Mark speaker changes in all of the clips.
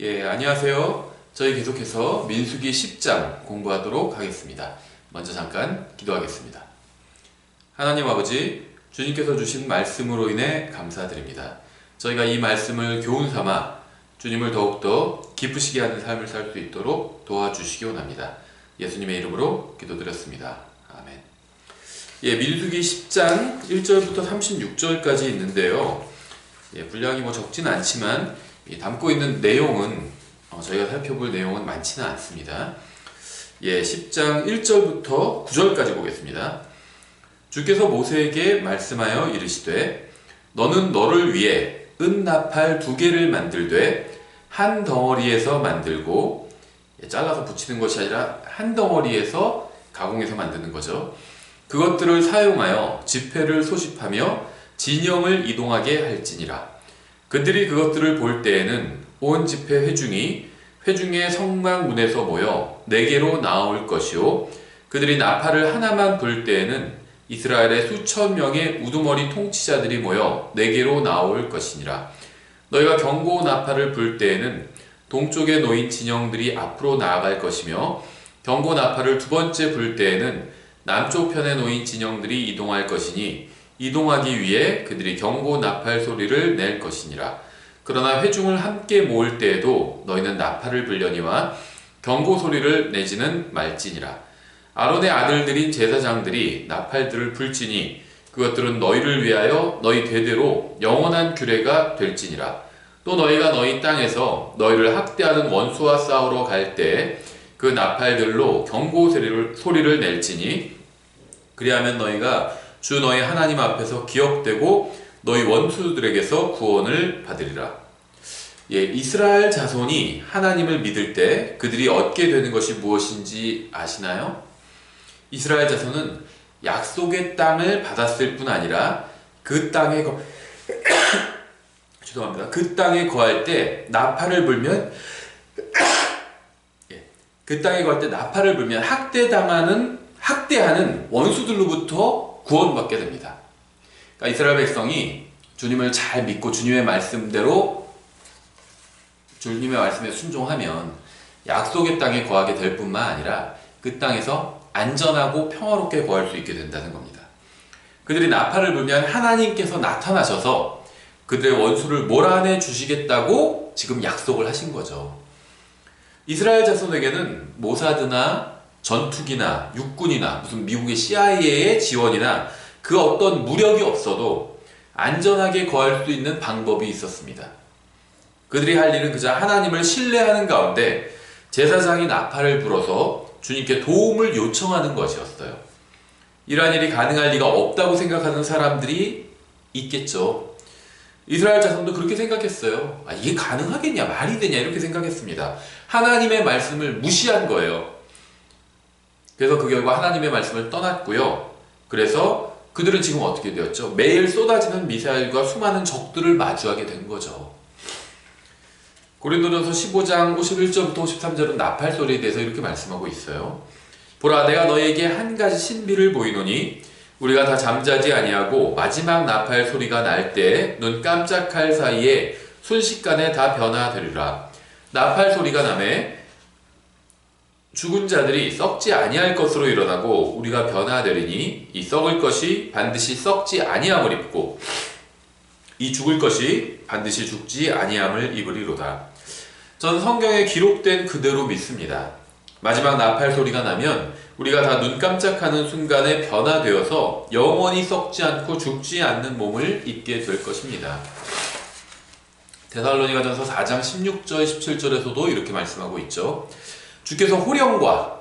Speaker 1: 예, 안녕하세요. 저희 계속해서 민수기 10장 공부하도록 하겠습니다. 먼저 잠깐 기도하겠습니다. 하나님 아버지, 주님께서 주신 말씀으로 인해 감사드립니다. 저희가 이 말씀을 교훈 삼아 주님을 더욱더 기쁘시게 하는 삶을 살 수 있도록 도와주시기 원합니다. 예수님의 이름으로 기도드렸습니다. 아멘. 예, 민수기 10장 1절부터 36절까지 있는데요. 예, 분량이 뭐 적지는 않지만 이 담고 있는 내용은 어, 저희가 살펴볼 내용은 많지는 않습니다. 예, 10장 1절부터 9절까지 보겠습니다. 주께서 모세에게 말씀하여 이르시되 너는 너를 위해 은나팔 두 개를 만들되 한 덩어리에서 만들고 예, 잘라서 붙이는 것이 아니라 한 덩어리에서 가공해서 만드는 거죠. 그것들을 사용하여 지폐를 소집하며 진영을 이동하게 할지니라. 그들이 그것들을 볼 때에는 온 집회 회중이 회중의 성막문에서 모여 네 개로 나올 것이요. 그들이 나팔을 하나만 불 때에는 이스라엘의 수천 명의 우두머리 통치자들이 모여 네 개로 나올 것이니라. 너희가 경고 나팔을 불 때에는 동쪽에 놓인 진영들이 앞으로 나아갈 것이며 경고 나팔을 두 번째 불 때에는 남쪽 편에 놓인 진영들이 이동할 것이니 이동하기 위해 그들이 경고 나팔 소리를 낼 것이니라. 그러나 회중을 함께 모을 때에도 너희는 나팔을 불려니와 경고 소리를 내지는 말지니라. 아론의 아들들인 제사장들이 나팔들을 불지니 그것들은 너희를 위하여 너희 대대로 영원한 규례가 될지니라. 또 너희가 너희 땅에서 너희를 학대하는 원수와 싸우러 갈 때 그 나팔들로 경고 소리를, 소리를 낼지니 그리하면 너희가 주 너희 하나님 앞에서 기억되고 너희 원수들에게서 구원을 받으리라. 예, 이스라엘 자손이 하나님을 믿을 때 그들이 얻게 되는 것이 무엇인지 아시나요? 이스라엘 자손은 약속의 땅을 받았을 뿐 아니라 그 땅에 거... 죄송합니다. 그 땅에 거할 때 나팔을 불면 예, 그 땅에 거할 때 나팔을 불면 학대당하는 학대하는 원수들로부터 구원받게 됩니다. 그러니까 이스라엘 백성이 주님을 잘 믿고 주님의 말씀대로 주님의 말씀에 순종하면 약속의 땅에 거하게 될 뿐만 아니라 그 땅에서 안전하고 평화롭게 거할 수 있게 된다는 겁니다. 그들이 나팔을 불면 하나님께서 나타나셔서 그들의 원수를 몰아내 주시겠다고 지금 약속을 하신 거죠. 이스라엘 자손에게는 모사드나 전투기나 육군이나 무슨 미국의 CIA의 지원이나 그 어떤 무력이 없어도 안전하게 거할 수 있는 방법이 있었습니다. 그들이 할 일은 그저 하나님을 신뢰하는 가운데 제사장이 나팔을 불어서 주님께 도움을 요청하는 것이었어요. 이러한 일이 가능할 리가 없다고 생각하는 사람들이 있겠죠. 이스라엘 자손도 그렇게 생각했어요. 아, 이게 가능하겠냐? 말이 되냐? 이렇게 생각했습니다. 하나님의 말씀을 무시한 거예요. 그래서 그 결과 하나님의 말씀을 떠났고요. 그래서 그들은 지금 어떻게 되었죠? 매일 쏟아지는 미사일과 수많은 적들을 마주하게 된 거죠. 고린도전서 15장 51절부터 53절은 나팔 소리에 대해서 이렇게 말씀하고 있어요. 보라 내가 너에게 한 가지 신비를 보이노니 우리가 다 잠자지 아니하고 마지막 나팔 소리가 날 때 눈 깜짝할 사이에 순식간에 다 변화되리라. 나팔 소리가 남에 죽은 자들이 썩지 아니할 것으로 일어나고 우리가 변화되리니 이 썩을 것이 반드시 썩지 아니함을 입고 이 죽을 것이 반드시 죽지 아니함을 입으리로다. 전 성경에 기록된 그대로 믿습니다. 마지막 나팔 소리가 나면 우리가 다 눈 깜짝하는 순간에 변화되어서 영원히 썩지 않고 죽지 않는 몸을 입게 될 것입니다. 데살로니가전서 4장 16절 17절에서도 이렇게 말씀하고 있죠. 주께서 호령과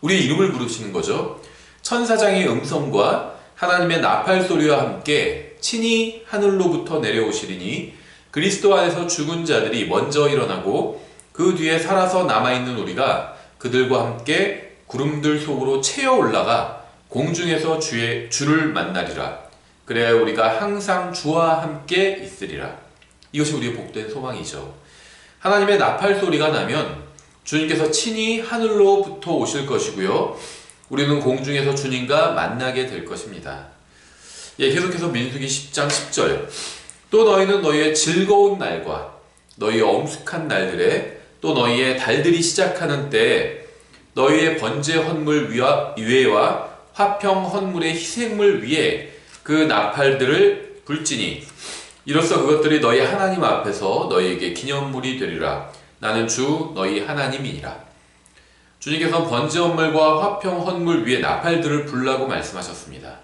Speaker 1: 우리의 이름을 부르시는 거죠. 천사장의 음성과 하나님의 나팔 소리와 함께 친히 하늘로부터 내려오시리니 그리스도 안에서 죽은 자들이 먼저 일어나고 그 뒤에 살아서 남아있는 우리가 그들과 함께 구름들 속으로 채어 올라가 공중에서 주의 주를 만나리라. 그래야 우리가 항상 주와 함께 있으리라. 이것이 우리의 복된 소망이죠. 하나님의 나팔 소리가 나면 주님께서 친히 하늘로부터 오실 것이고요. 우리는 공중에서 주님과 만나게 될 것입니다. 예, 계속해서 민수기 10장 10절. 또 너희는 너희의 즐거운 날과 너희의 엄숙한 날들에 또 너희의 달들이 시작하는 때에 너희의 번제 헌물 위에와 화평 헌물의 희생물 위에 그 나팔들을 불지니 이로써 그것들이 너희 하나님 앞에서 너희에게 기념물이 되리라 나는 주 너희 하나님이니라 주님께서 번제 헌물과 화평 헌물 위에 나팔들을 불라고 말씀하셨습니다.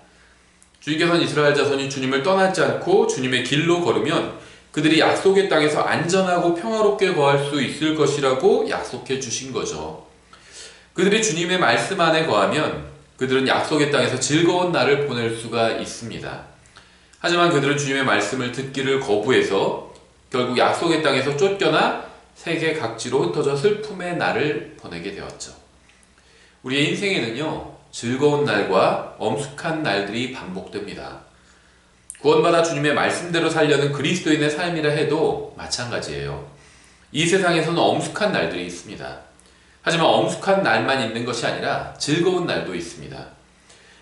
Speaker 1: 주님께서는 이스라엘 자손이 주님을 떠나지 않고 주님의 길로 걸으면 그들이 약속의 땅에서 안전하고 평화롭게 거할 수 있을 것이라고 약속해 주신 거죠. 그들이 주님의 말씀 안에 거하면 그들은 약속의 땅에서 즐거운 날을 보낼 수가 있습니다. 하지만 그들은 주님의 말씀을 듣기를 거부해서 결국 약속의 땅에서 쫓겨나 세계 각지로 흩어져 슬픔의 날을 보내게 되었죠. 우리의 인생에는요, 즐거운 날과 엄숙한 날들이 반복됩니다. 구원받아 주님의 말씀대로 살려는 그리스도인의 삶이라 해도 마찬가지예요. 이 세상에서는 엄숙한 날들이 있습니다. 하지만 엄숙한 날만 있는 것이 아니라 즐거운 날도 있습니다.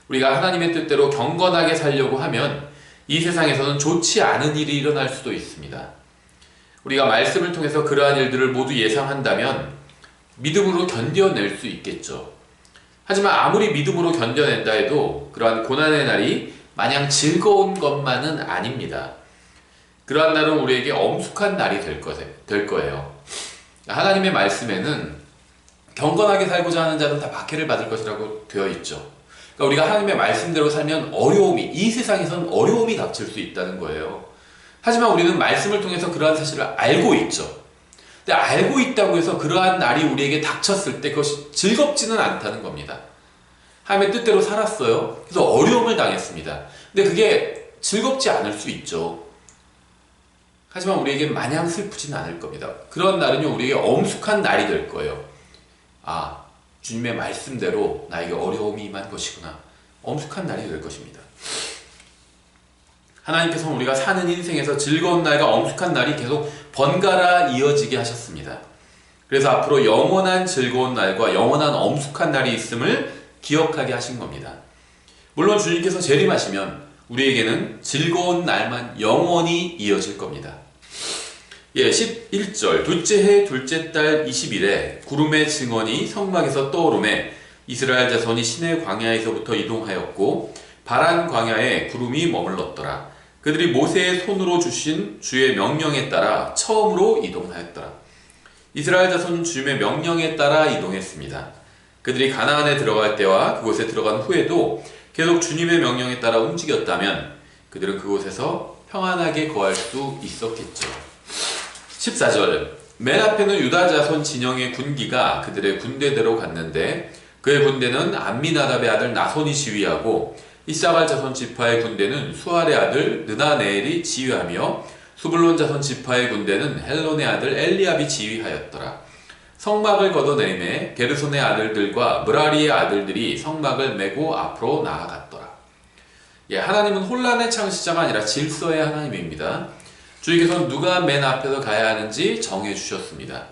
Speaker 1: 우리가 하나님의 뜻대로 경건하게 살려고 하면 이 세상에서는 좋지 않은 일이 일어날 수도 있습니다. 우리가 말씀을 통해서 그러한 일들을 모두 예상한다면 믿음으로 견뎌낼 수 있겠죠. 하지만 아무리 믿음으로 견뎌낸다 해도 그러한 고난의 날이 마냥 즐거운 것만은 아닙니다. 그러한 날은 우리에게 엄숙한 날이 될, 될 거예요. 하나님의 말씀에는 경건하게 살고자 하는 자는 다 박해를 받을 것이라고 되어 있죠. 그러니까 우리가 하나님의 말씀대로 살면 어려움이, 이 세상에서는 어려움이 닥칠 수 있다는 거예요. 하지만 우리는 말씀을 통해서 그러한 사실을 알고 있죠. 근데 알고 있다고 해서 그러한 날이 우리에게 닥쳤을 때 그것이 즐겁지는 않다는 겁니다. 하나님의 뜻대로 살았어요. 그래서 어려움을 당했습니다. 근데 그게 즐겁지 않을 수 있죠. 하지만 우리에게 마냥 슬프진 않을 겁니다. 그런 날은요, 우리에게 엄숙한 날이 될 거예요. 아, 주님의 말씀대로 나에게 어려움이 임한 것이구나. 엄숙한 날이 될 것입니다. 하나님께서는 우리가 사는 인생에서 즐거운 날과 엄숙한 날이 계속 번갈아 이어지게 하셨습니다. 그래서 앞으로 영원한 즐거운 날과 영원한 엄숙한 날이 있음을 기억하게 하신 겁니다. 물론 주님께서 재림하시면 우리에게는 즐거운 날만 영원히 이어질 겁니다. 예, 11절 둘째 해 둘째 달 20일에 구름의 증언이 성막에서 떠오르매 이스라엘 자손이 시내 광야에서부터 이동하였고 바란 광야에 구름이 머물렀더라. 그들이 모세의 손으로 주신 주의 명령에 따라 처음으로 이동하였더라. 이스라엘 자손은 주님의 명령에 따라 이동했습니다. 그들이 가나안에 들어갈 때와 그곳에 들어간 후에도 계속 주님의 명령에 따라 움직였다면 그들은 그곳에서 평안하게 거할 수 있었겠죠. 14절 맨 앞에는 유다 자손 진영의 군기가 그들의 군대대로 갔는데 그의 군대는 암미나답의 아들 나손이 지휘하고 이사갈 자손 지파의 군대는 수알의 아들 느나네엘이 지휘하며 수블론 자손 지파의 군대는 헬론의 아들 엘리압이 지휘하였더라. 성막을 걷어내매 게르손의 아들들과 무라리의 아들들이 성막을 메고 앞으로 나아갔더라. 예, 하나님은 혼란의 창시자가 아니라 질서의 하나님입니다. 주님께서는 누가 맨 앞에서 가야 하는지 정해 주셨습니다.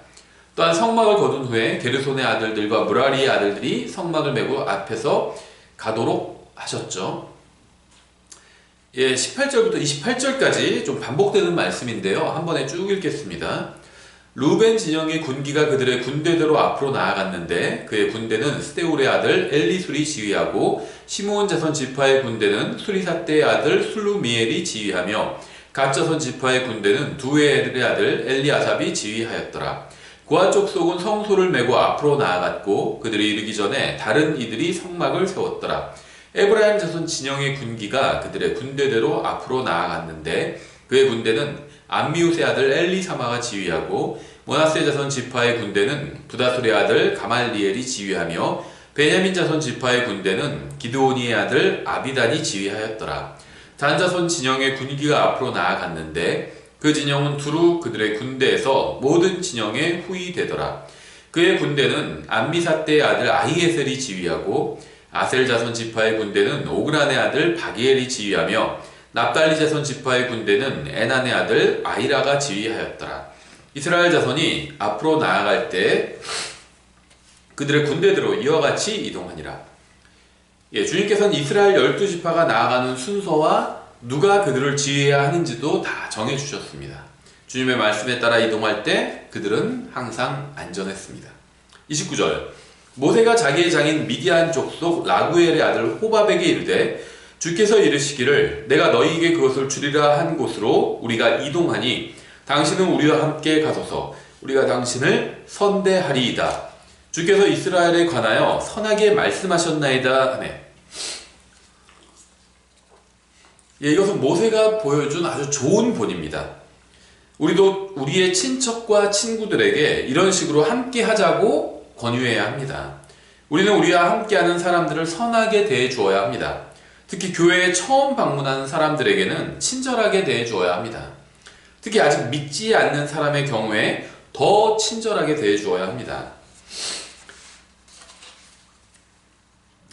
Speaker 1: 또한 성막을 거둔 후에 게르손의 아들들과 무라리의 아들들이 성막을 메고 앞에서 가도록 하셨죠. 예, 18절부터 28절까지 좀 반복되는 말씀인데요. 한 번에 쭉 읽겠습니다. 루벤 진영의 군기가 그들의 군대대로 앞으로 나아갔는데 그의 군대는 스테울의 아들 엘리술이 지휘하고 시므온 자손 지파의 군대는 수리사떼의 아들 술루미엘이 지휘하며 갓자손 지파의 군대는 두에들의 아들 엘리아삽이 지휘하였더라. 고아 쪽 속은 성소를 메고 앞으로 나아갔고 그들이 이르기 전에 다른 이들이 성막을 세웠더라. 에브라임 자손 진영의 군기가 그들의 군대대로 앞으로 나아갔는데 그의 군대는 암미우스의 아들 엘리사마가 지휘하고 모나세 자손 지파의 군대는 부다솔의 아들 가말리엘이 지휘하며 베냐민 자손 지파의 군대는 기드오니의 아들 아비단이 지휘하였더라. 단 자손 진영의 군기가 앞으로 나아갔는데 그 진영은 두루 그들의 군대에서 모든 진영의 후이 되더라. 그의 군대는 암미사 때의 아들 아히에셀이 지휘하고 아셀 자손 지파의 군대는 오그란의 아들 바기엘이 지휘하며 납달리 자손 지파의 군대는 에난의 아들 아이라가 지휘하였더라. 이스라엘 자손이 앞으로 나아갈 때 그들의 군대대로 이와 같이 이동하니라. 예, 주님께서는 이스라엘 열두 지파가 나아가는 순서와 누가 그들을 지휘해야 하는지도 다 정해 주셨습니다. 주님의 말씀에 따라 이동할 때 그들은 항상 안전했습니다. 29절 모세가 자기의 장인 미디안 족속 라구엘의 아들 호밥에게 이르되 주께서 이르시기를 내가 너희에게 그것을 주리라 한 곳으로 우리가 이동하니 당신은 우리와 함께 가소서 우리가 당신을 선대하리이다. 주께서 이스라엘에 관하여 선하게 말씀하셨나이다 하네. 예, 이것은 모세가 보여준 아주 좋은 본입니다. 우리도 우리의 친척과 친구들에게 이런 식으로 함께 하자고 권유해야 합니다. 우리는 우리와 함께하는 사람들을 선하게 대해 주어야 합니다. 특히 교회에 처음 방문하는 사람들에게는 친절하게 대해 주어야 합니다. 특히 아직 믿지 않는 사람의 경우에 더 친절하게 대해 주어야 합니다.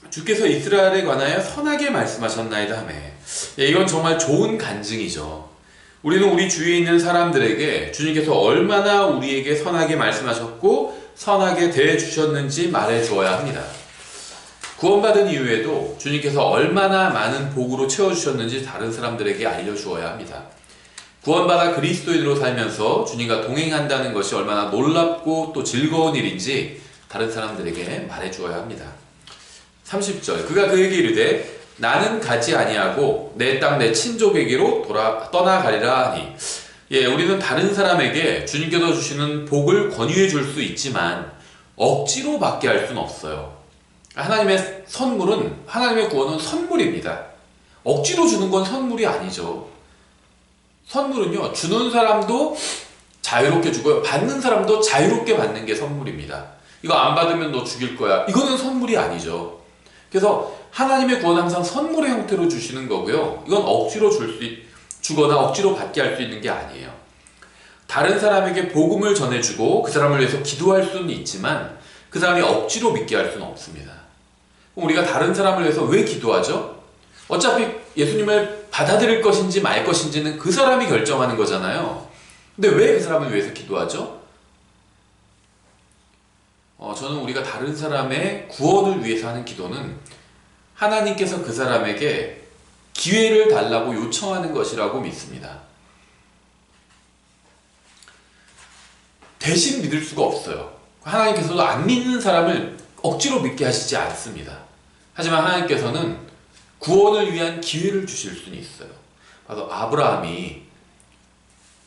Speaker 1: 주께서 이스라엘에 관하여 선하게 말씀하셨나이다 하매 예, 이건 정말 좋은 간증이죠. 우리는 우리 주위에 있는 사람들에게 주님께서 얼마나 우리에게 선하게 말씀하셨고 선하게 대해 주셨는지 말해 주어야 합니다. 구원받은 이후에도 주님께서 얼마나 많은 복으로 채워주셨는지 다른 사람들에게 알려주어야 합니다. 구원받아 그리스도인으로 살면서 주님과 동행한다는 것이 얼마나 놀랍고 또 즐거운 일인지 다른 사람들에게 말해주어야 합니다. 30절 그가 그에게 이르되 나는 가지 아니하고 내 땅 내 친족에게로 돌아 떠나가리라 하니 예 우리는 다른 사람에게 주님께서 주시는 복을 권유해 줄 수 있지만 억지로 받게 할 수는 없어요. 하나님의 선물은 하나님의 구원은 선물입니다. 억지로 주는 건 선물이 아니죠. 선물은요 주는 사람도 자유롭게 주고요 받는 사람도 자유롭게 받는 게 선물입니다. 이거 안 받으면 너 죽일 거야. 이거는 선물이 아니죠. 그래서 하나님의 구원 항상 선물의 형태로 주시는 거고요. 이건 억지로 줄 수, 주거나 억지로 받게 할 수 있는 게 아니에요. 다른 사람에게 복음을 전해주고 그 사람을 위해서 기도할 수는 있지만 그 사람이 억지로 믿게 할 수는 없습니다. 우리가 다른 사람을 위해서 왜 기도하죠? 어차피 예수님을 받아들일 것인지 말 것인지는 그 사람이 결정하는 거잖아요. 근데 왜 그 사람을 위해서 기도하죠? 어, 저는 우리가 다른 사람의 구원을 위해서 하는 기도는 하나님께서 그 사람에게 기회를 달라고 요청하는 것이라고 믿습니다. 대신 믿을 수가 없어요. 하나님께서도 안 믿는 사람을 억지로 믿게 하시지 않습니다. 하지만 하나님께서는 구원을 위한 기회를 주실 수는 있어요. 바로 아브라함이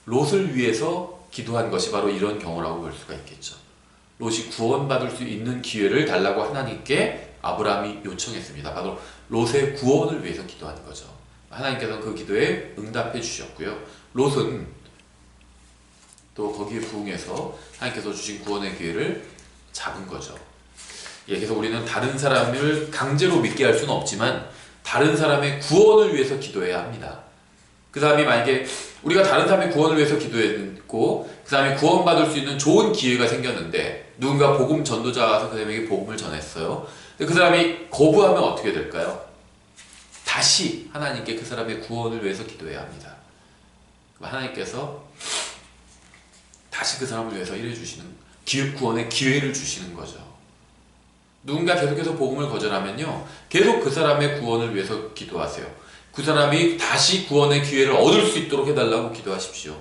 Speaker 1: 롯을 위해서 기도한 것이 바로 이런 경우라고 볼 수가 있겠죠. 롯이 구원받을 수 있는 기회를 달라고 하나님께 아브라함이 요청했습니다. 바로 롯의 구원을 위해서 기도한 거죠. 하나님께서 그 기도에 응답해 주셨고요. 롯은 또 거기에 부응해서 하나님께서 주신 구원의 기회를 잡은 거죠. 예, 그래서 우리는 다른 사람을 강제로 믿게 할 수는 없지만 다른 사람의 구원을 위해서 기도해야 합니다. 그 사람이 만약에 우리가 다른 사람의 구원을 위해서 기도했고 그 사람이 구원받을 수 있는 좋은 기회가 생겼는데 누군가 복음 전도자가 와서 그 사람에게 복음을 전했어요. 그 사람이 거부하면 어떻게 될까요? 다시 하나님께 그 사람의 구원을 위해서 기도해야 합니다. 하나님께서 다시 그 사람을 위해서 일해 주시는 기회 구원의 기회를 주시는 거죠. 누군가 계속해서 복음을 거절하면요. 계속 그 사람의 구원을 위해서 기도하세요. 그 사람이 다시 구원의 기회를 얻을 수 있도록 해달라고 기도하십시오.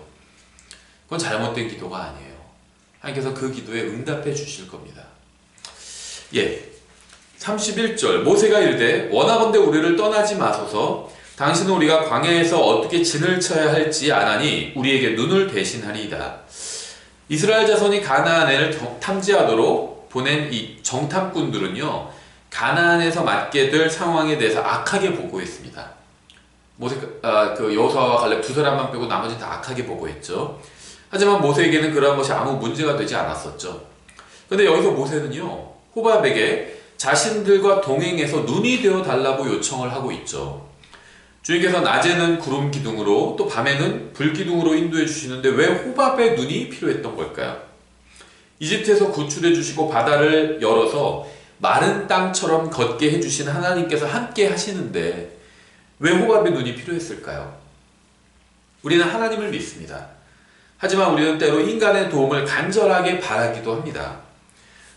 Speaker 1: 그건 잘못된 기도가 아니에요. 하나님께서 그 기도에 응답해 주실 겁니다. 예. 31절 모세가 이르되 원하건대 우리를 떠나지 마소서 당신은 우리가 광야에서 어떻게 진을 쳐야 할지 아나니 우리에게 눈을 대신하리이다. 이스라엘 자손이 가나안을 탐지하도록 보낸 이 정탐꾼들은요 가나안에서 맞게 될 상황에 대해서 악하게 보고했습니다. 모세 아, 그 여호수아와 갈렙 두 사람만 빼고 나머지 다 악하게 보고했죠. 하지만 모세에게는 그러한 것이 아무 문제가 되지 않았었죠. 근데 여기서 모세는요 호밥에게 자신들과 동행해서 눈이 되어 달라고 요청을 하고 있죠. 주님께서 낮에는 구름 기둥으로 또 밤에는 불 기둥으로 인도해 주시는데 왜 호밥의 눈이 필요했던 걸까요? 이집트에서 구출해 주시고 바다를 열어서 마른 땅처럼 걷게 해 주신 하나님께서 함께 하시는데 왜 호밥의 눈이 필요했을까요? 우리는 하나님을 믿습니다. 하지만 우리는 때로 인간의 도움을 간절하게 바라기도 합니다.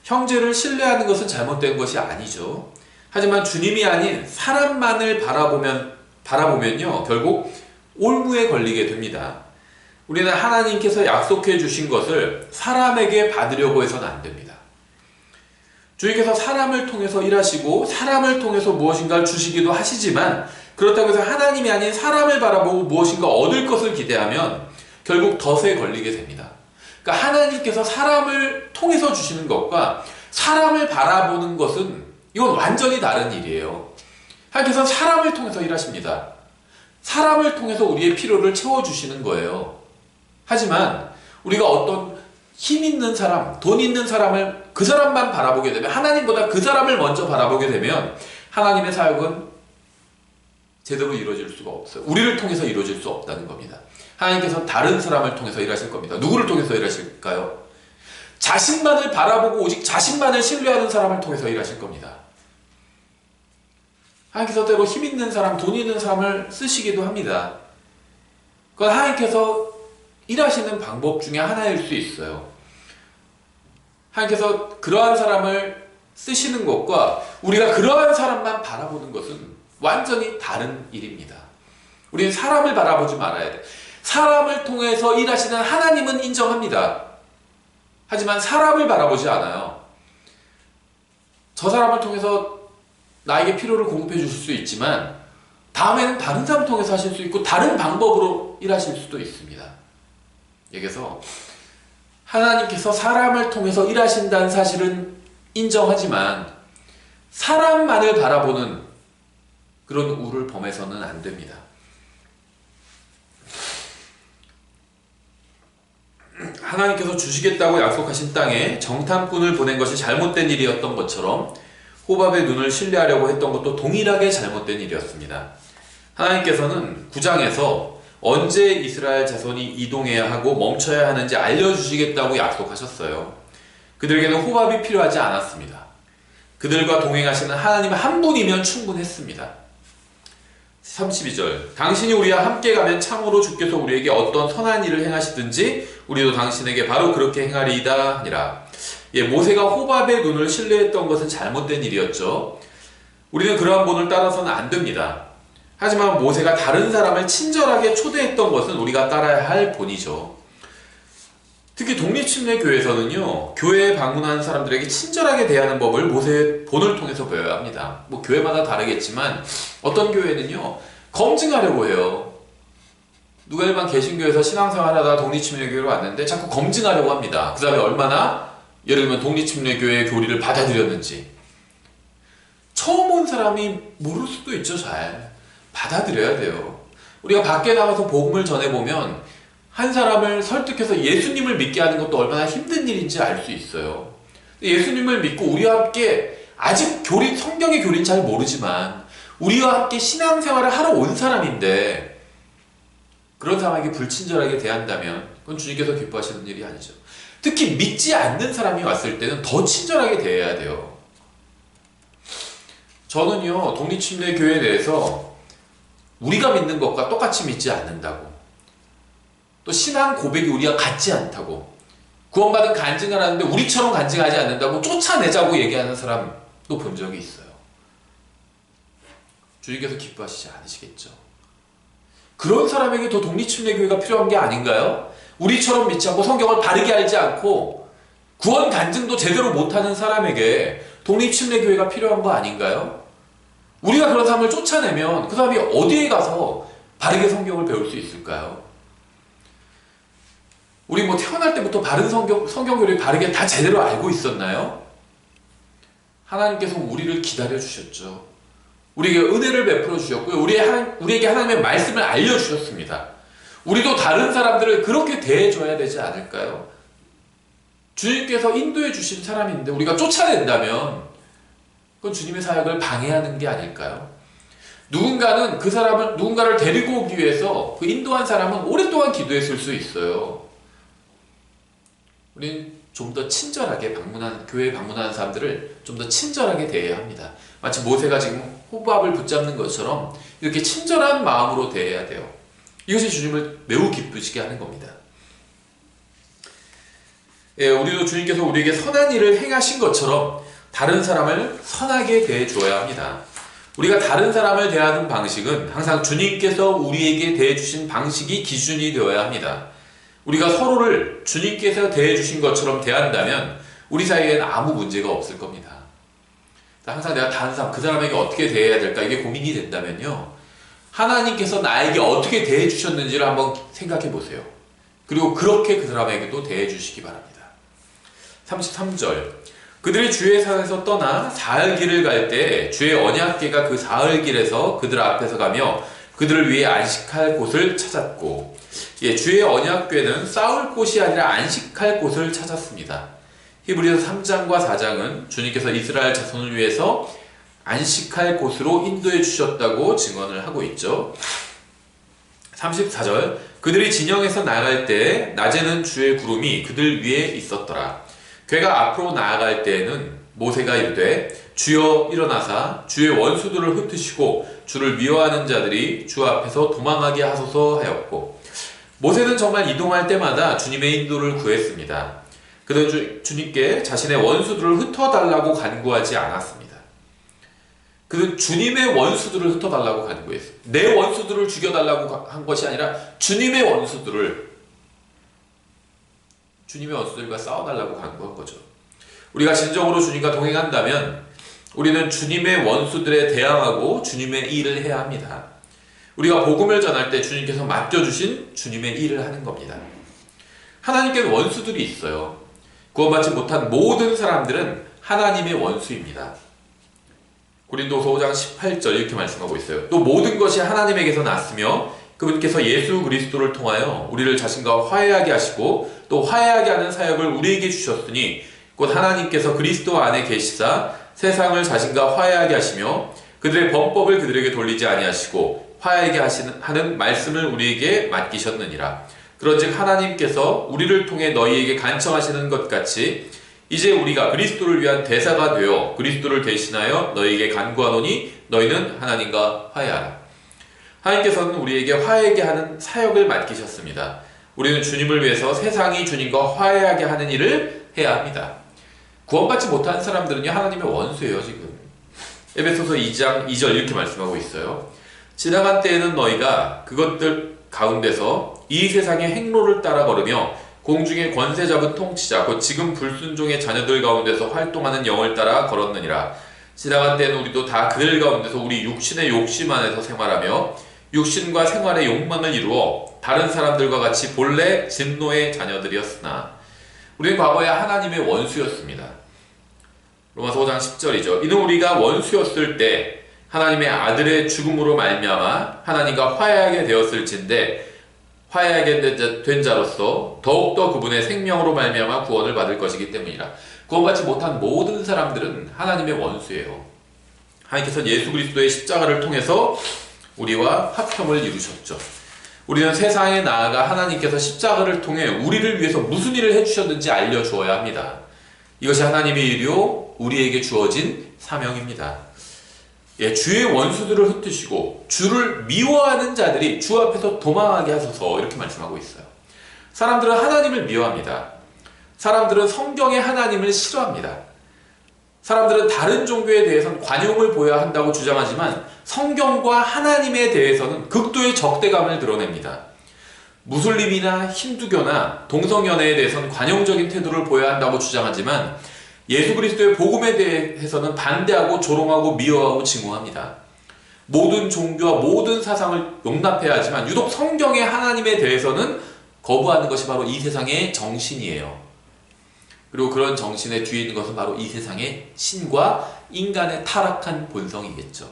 Speaker 1: 형제를 신뢰하는 것은 잘못된 것이 아니죠. 하지만 주님이 아닌 사람만을 바라보면 바라보면요 결국 올무에 걸리게 됩니다. 우리는 하나님께서 약속해 주신 것을 사람에게 받으려고 해서는 안 됩니다. 주님께서 사람을 통해서 일하시고 사람을 통해서 무엇인가를 주시기도 하시지만 그렇다고 해서 하나님이 아닌 사람을 바라보고 무엇인가 얻을 것을 기대하면 결국 덫에 걸리게 됩니다. 그러니까 하나님께서 사람을 통해서 주시는 것과 사람을 바라보는 것은 이건 완전히 다른 일이에요. 하나님께서 사람을 통해서 일하십니다. 사람을 통해서 우리의 필요를 채워주시는 거예요. 하지만 우리가 어떤 힘 있는 사람, 돈 있는 사람을 그 사람만 바라보게 되면 하나님보다 그 사람을 먼저 바라보게 되면 하나님의 사역은 제대로 이루어질 수가 없어요. 우리를 통해서 이루어질 수 없다는 겁니다. 하나님께서 다른 사람을 통해서 일하실 겁니다. 누구를 통해서 일하실까요? 자신만을 바라보고 오직 자신만을 신뢰하는 사람을 통해서 일하실 겁니다. 하나님께서 때로 힘 있는 사람, 돈 있는 사람을 쓰시기도 합니다. 그건 하나님께서 일하시는 방법 중에 하나일 수 있어요. 하나님께서 그러한 사람을 쓰시는 것과 우리가 그러한 사람만 바라보는 것은 완전히 다른 일입니다. 우리는 사람을 바라보지 말아야 돼. 사람을 통해서 일하시는 하나님은 인정합니다. 하지만 사람을 바라보지 않아요. 저 사람을 통해서 나에게 필요를 공급해 주실 수 있지만 다음에는 다른 사람 통해서 하실 수 있고 다른 방법으로 일하실 수도 있습니다. 여기서 하나님께서 사람을 통해서 일하신다는 사실은 인정하지만 사람만을 바라보는 그런 우를 범해서는 안 됩니다. 하나님께서 주시겠다고 약속하신 땅에 정탐꾼을 보낸 것이 잘못된 일이었던 것처럼 호밥의 눈을 신뢰하려고 했던 것도 동일하게 잘못된 일이었습니다. 하나님께서는 9장에서 언제 이스라엘 자손이 이동해야 하고 멈춰야 하는지 알려주시겠다고 약속하셨어요. 그들에게는 호밥이 필요하지 않았습니다. 그들과 동행하시는 하나님 한 분이면 충분했습니다. 32절 당신이 우리와 함께 가면 참으로 주께서 우리에게 어떤 선한 일을 행하시든지 우리도 당신에게 바로 그렇게 행하리이다 하니라. 예, 모세가 호밥의 눈을 신뢰했던 것은 잘못된 일이었죠. 우리는 그러한 본을 따라서는 안 됩니다. 하지만 모세가 다른 사람을 친절하게 초대했던 것은 우리가 따라야 할 본이죠. 특히 독립침례교회에서는요, 교회에 방문하는 사람들에게 친절하게 대하는 법을 모세의 본을 통해서 배워야 합니다. 뭐 교회마다 다르겠지만 어떤 교회는요, 검증하려고 해요. 누가 일반 개신교에서 신앙생활 하다가 독립침례교회로 왔는데 자꾸 검증하려고 합니다. 그 다음에 얼마나 예를 들면 독립침례교회의 교리를 받아들였는지. 처음 온 사람이 모를 수도 있죠, 잘. 받아들여야 돼요. 우리가 밖에 나가서 복음을 전해보면 한 사람을 설득해서 예수님을 믿게 하는 것도 얼마나 힘든 일인지 알 수 있어요. 예수님을 믿고 우리와 함께 아직 교리, 성경의 교리는 잘 모르지만 우리와 함께 신앙생활을 하러 온 사람인데 그런 사람에게 불친절하게 대한다면 그건 주님께서 기뻐하시는 일이 아니죠. 특히 믿지 않는 사람이 왔을 때는 더 친절하게 대해야 돼요. 저는요, 독립침례교회 내에서 우리가 믿는 것과 똑같이 믿지 않는다고. 또 신앙 고백이 우리가 같지 않다고. 구원받은 간증을 하는데 우리처럼 간증하지 않는다고 쫓아내자고 얘기하는 사람도 본 적이 있어요. 주님께서 기뻐하시지 않으시겠죠. 그런 사람에게 더 독립침례 교회가 필요한 게 아닌가요? 우리처럼 믿지 않고 성경을 바르게 알지 않고 구원 간증도 제대로 못하는 사람에게 독립침례 교회가 필요한 거 아닌가요? 우리가 그런 사람을 쫓아내면 그 사람이 어디에 가서 바르게 성경을 배울 수 있을까요? 우리 뭐 태어날 때부터 바른 성경, 성경교를 바르게 다 제대로 알고 있었나요? 하나님께서 우리를 기다려 주셨죠. 우리에게 은혜를 베풀어 주셨고요. 우리 우리에게 하나님의 말씀을 알려주셨습니다. 우리도 다른 사람들을 그렇게 대해줘야 되지 않을까요? 주님께서 인도해 주신 사람인데 우리가 쫓아낸다면 그건 주님의 사역을 방해하는 게 아닐까요? 누군가는 그 사람을 누군가를 데리고 오기 위해서 그 인도한 사람은 오랫동안 기도했을 수 있어요. 우리는 좀 더 친절하게 방문한 교회에 방문하는 사람들을 좀 더 친절하게 대해야 합니다. 마치 모세가 지금 호밥을 붙잡는 것처럼 이렇게 친절한 마음으로 대해야 돼요. 이것이 주님을 매우 기쁘시게 하는 겁니다. 예, 우리도 주님께서 우리에게 선한 일을 행하신 것처럼 다른 사람을 선하게 대해 주어야 합니다. 우리가 다른 사람을 대하는 방식은 항상 주님께서 우리에게 대해 주신 방식이 기준이 되어야 합니다. 우리가 서로를 주님께서 대해주신 것처럼 대한다면 우리 사이에는 아무 문제가 없을 겁니다. 항상 내가 다른 사람, 그 사람에게 어떻게 대해야 될까 이게 고민이 된다면요. 하나님께서 나에게 어떻게 대해주셨는지를 한번 생각해 보세요. 그리고 그렇게 그 사람에게도 대해주시기 바랍니다. 33절. 그들이 주의 산에서 떠나 사흘 길을 갈 때 주의 언약궤가 그 사흘 길에서 그들 앞에서 가며 그들을 위해 안식할 곳을 찾았고 예, 주의 언약궤는 싸울 곳이 아니라 안식할 곳을 찾았습니다. 히브리서 3장과 4장은 주님께서 이스라엘 자손을 위해서 안식할 곳으로 인도해 주셨다고 증언을 하고 있죠. 34절 그들이 진영에서 나갈 때 낮에는 주의 구름이 그들 위에 있었더라. 괴가 앞으로 나아갈 때에는 모세가 이르되 주여 일어나사 주의 원수들을 흩으시고 주를 미워하는 자들이 주 앞에서 도망하게 하소서 하였고 모세는 정말 이동할 때마다 주님의 인도를 구했습니다. 그는 주, 주님께 자신의 원수들을 흩어달라고 간구하지 않았습니다. 그는 주님의 원수들을 흩어달라고 간구했어요. 내 원수들을 죽여달라고 한 것이 아니라 주님의 원수들을 주님의 원수들과 싸워달라고 간구한 거죠. 우리가 진정으로 주님과 동행한다면 우리는 주님의 원수들에 대항하고 주님의 일을 해야 합니다. 우리가 복음을 전할 때 주님께서 맡겨주신 주님의 일을 하는 겁니다. 하나님께는 원수들이 있어요. 구원받지 못한 모든 사람들은 하나님의 원수입니다. 고린도서 5장 18절 이렇게 말씀하고 있어요. 또 모든 것이 하나님에게서 났으며 그분께서 예수 그리스도를 통하여 우리를 자신과 화해하게 하시고 또 화해하게 하는 사역을 우리에게 주셨으니 곧 하나님께서 그리스도 안에 계시사 세상을 자신과 화해하게 하시며 그들의 범법을 그들에게 돌리지 아니하시고 화해하게 하시는 하는 말씀을 우리에게 맡기셨느니라. 그런즉 하나님께서 우리를 통해 너희에게 간청하시는 것 같이 이제 우리가 그리스도를 위한 대사가 되어 그리스도를 대신하여 너희에게 간구하노니 너희는 하나님과 화해하라. 하나님께서는 우리에게 화해하게 하는 사역을 맡기셨습니다. 우리는 주님을 위해서 세상이 주님과 화해하게 하는 일을 해야 합니다. 구원받지 못한 사람들은요 하나님의 원수예요 지금. 에베소서 2장 2절 이렇게 말씀하고 있어요. 지나간 때에는 너희가 그것들 가운데서 이 세상의 행로를 따라 걸으며 공중의 권세 잡은 통치자 곧 지금 불순종의 자녀들 가운데서 활동하는 영을 따라 걸었느니라. 지나간 때는 우리도 다 그들 가운데서 우리 육신의 욕심 안에서 생활하며 육신과 생활의 욕망을 이루어 다른 사람들과 같이 본래 진노의 자녀들이었으나 우리는 과거에 하나님의 원수였습니다. 로마서 5장 10절이죠. 이는 우리가 원수였을 때 하나님의 아들의 죽음으로 말미암아 하나님과 화해하게 되었을진데 화해하게 된 자로서 더욱더 그분의 생명으로 말미암아 구원을 받을 것이기 때문이라. 구원받지 못한 모든 사람들은 하나님의 원수예요. 하나님께서 예수 그리스도의 십자가를 통해서 우리와 합평을 이루셨죠. 우리는 세상에 나아가 하나님께서 십자가를 통해 우리를 위해서 무슨 일을 해주셨는지 알려주어야 합니다. 이것이 하나님의 일이요 우리에게 주어진 사명입니다. 예, 주의 원수들을 흩으시고 주를 미워하는 자들이 주 앞에서 도망하게 하소서 이렇게 말씀하고 있어요. 사람들은 하나님을 미워합니다. 사람들은 성경의 하나님을 싫어합니다. 사람들은 다른 종교에 대해서는 관용을 보여야 한다고 주장하지만 성경과 하나님에 대해서는 극도의 적대감을 드러냅니다. 무슬림이나 힌두교나 동성연애에 대해서는 관용적인 태도를 보여야 한다고 주장하지만 예수 그리스도의 복음에 대해서는 반대하고 조롱하고 미워하고 증오합니다. 모든 종교와 모든 사상을 용납해야 하지만 유독 성경의 하나님에 대해서는 거부하는 것이 바로 이 세상의 정신이에요. 그리고 그런 정신의 뒤에 있는 것은 바로 이 세상의 신과 인간의 타락한 본성이겠죠.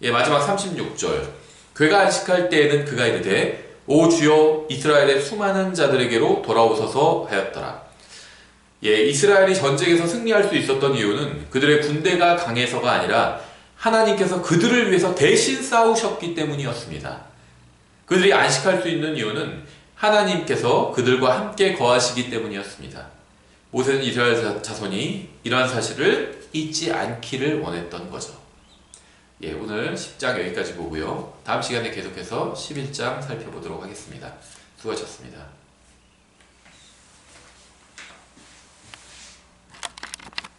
Speaker 1: 예, 마지막 36절. 괴가 안식할 때에는 그가 이르되 오 주여 이스라엘의 수많은 자들에게로 돌아오소서 하였더라. 예, 이스라엘이 전쟁에서 승리할 수 있었던 이유는 그들의 군대가 강해서가 아니라 하나님께서 그들을 위해서 대신 싸우셨기 때문이었습니다. 그들이 안식할 수 있는 이유는 하나님께서 그들과 함께 거하시기 때문이었습니다. 모세는 이스라엘 자손이 이러한 사실을 잊지 않기를 원했던 거죠. 예, 오늘 10장 여기까지 보고요. 다음 시간에 계속해서 11장 살펴보도록 하겠습니다. 수고하셨습니다.